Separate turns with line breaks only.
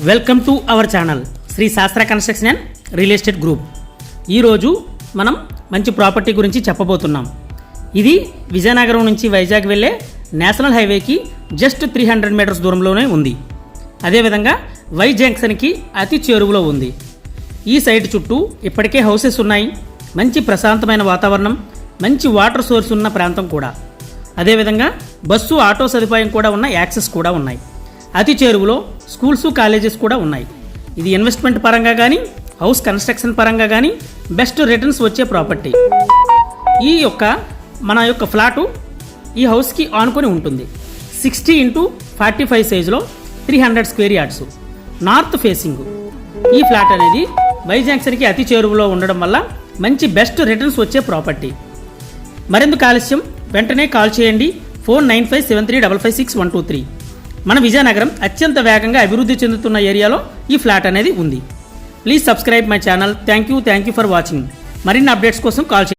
Welcome to our channel Shri Sastra construction and real estate group. ఈరోజు మనం మంచి property గురించి చెప్పబోతున్నాం. ఇది విజయనగరం నుంచి వైజాగ్ వెళ్ళే నేషనల్ హైవేకి జస్ట్ త్రీ హండ్రెడ్ మీటర్స్ దూరంలోనే ఉంది. అదేవిధంగా వై జంక్షన్కి అతి చేరువలో ఉంది. ఈ సైట్ చుట్టూ ఇప్పటికే హౌసెస్ ఉన్నాయి. మంచి ప్రశాంతమైన వాతావరణం మంచి వాటర్ సోర్స్ ఉన్న ప్రాంతం కూడా. అదేవిధంగా బస్సు ఆటో సదుపాయం కూడా ఉన్న యాక్సెస్ కూడా ఉన్నాయి. అతి చేరువలో స్కూల్స్ కాలేజెస్ కూడా ఉన్నాయి. ఇది ఇన్వెస్ట్మెంట్ పరంగా కానీ హౌస్ కన్స్ట్రక్షన్ పరంగా కానీ బెస్ట్ రిటర్న్స్ వచ్చే ప్రాపర్టీ. ఈ యొక్క మన యొక్క ఫ్లాటు ఈ హౌస్కి ఆనుకొని ఉంటుంది. సిక్స్టీ ఇంటూ ఫార్టీ ఫైవ్ సైజులో three hundred square yards. North facing. ఈ ఫ్లాట్ అనేది వైజాంగ్సర్కి అతి చేరువలో ఉండడం వల్ల మంచి బెస్ట్ రిటర్న్స్ వచ్చే ప్రాపర్టీ. మరెందుకు ఆలస్యం? వెంటనే కాల్ చేయండి. Four nine five seven three double five six one two three. మన విజయనగరం అత్యంత వేగంగా అభివృద్ధి చెందుతున్న ఏరియాలో ఈ ఫ్లాట్ అనేది ఉంది. Please subscribe my channel. Thank you thank you for watching. మరిన్ని అప్డేట్స్ కోసం కాల్ చేయండి.